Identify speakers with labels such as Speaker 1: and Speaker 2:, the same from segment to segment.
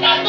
Speaker 1: काय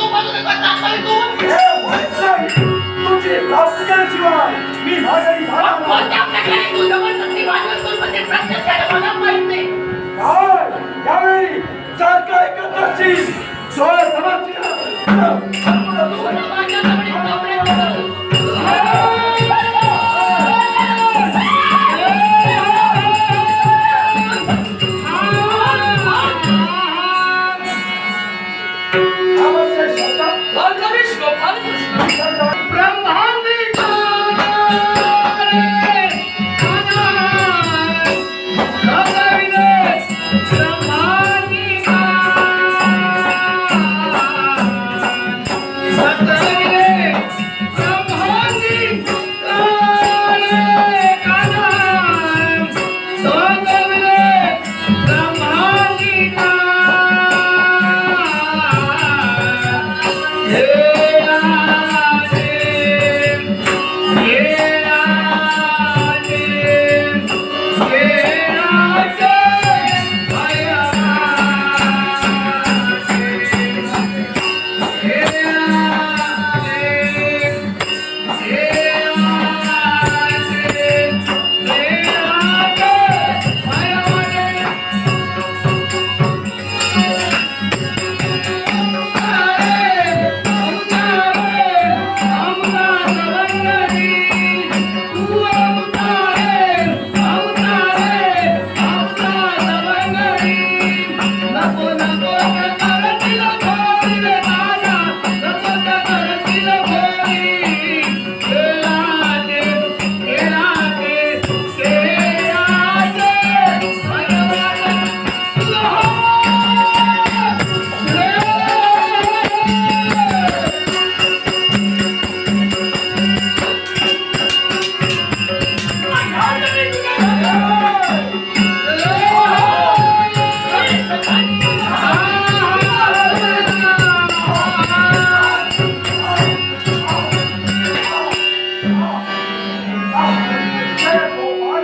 Speaker 2: जय गोपाल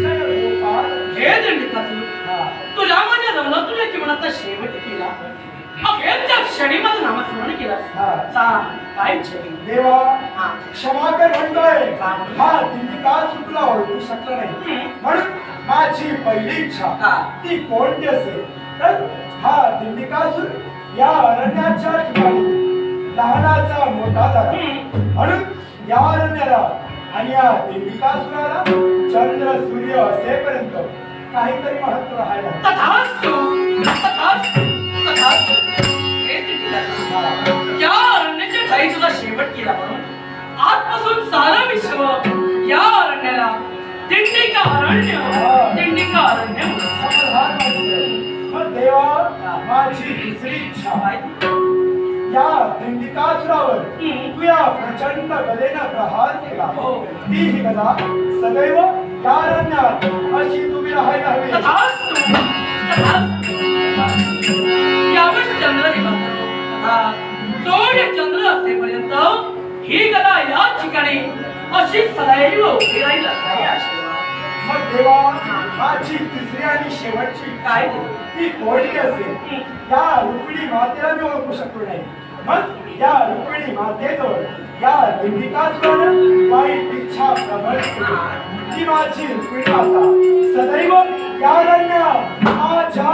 Speaker 2: जय गोपाल
Speaker 3: हे दंडिकातून
Speaker 2: हा.
Speaker 3: तुझ्या जीवनाचा शेवट केला यांच्या क्षणी माझं नामस्मरण केलं
Speaker 2: हा.
Speaker 3: सांग काय
Speaker 2: देवा
Speaker 3: हा.
Speaker 2: क्षमा कर म्हणतोय
Speaker 3: का?
Speaker 2: हा तिने का चुकला ओळखू शकलं नाही
Speaker 3: हम्म.
Speaker 2: म्हणून माझी पहिली इच्छा ती कोणती असेल तर हा दिंडिकासूर या अरण्याच्या ठिकाणी लहानाचा मोठा झाला. म्हणून या अरण्याला आणि या दिंडिकासुराला चंद्र सूर्य असेपर्यंत काहीतरी महत्त्व राहायला
Speaker 3: या अरण्याच्या ठाई तुझा शेवट केला म्हणून आजपासून सारं विश्व या अरण्याला दिंडिका अरण्य दिंडिका अरण्य
Speaker 2: देवा माझी दुसरी इच्छा.
Speaker 3: काय?
Speaker 2: या दिंडिकासुरावर
Speaker 3: हम्म.
Speaker 2: तू या प्रचंड गदेनं प्रहार केला
Speaker 3: हो.
Speaker 2: ती ही गदा सदैव या रण्यात अशी तुम्ही राहायला हवी
Speaker 3: चंद्र सूर्य चंद्र असेपर्यंत ही गदा या ठिकाणी अशी सदैव उभी राहील हे
Speaker 2: मग देवा माझी तिसरी आणि शेवटची
Speaker 3: काय
Speaker 2: ती कोणती असेल? या रुक्मिणी मातेला मी ओळखू शकतो नाही. मग या रुक्मिणी मातेजवळ या दिंडिकासुरानं वाईट इच्छा प्रबळ ती माझी रुक्मिणी माता. सदैव या रण्यात माझ्या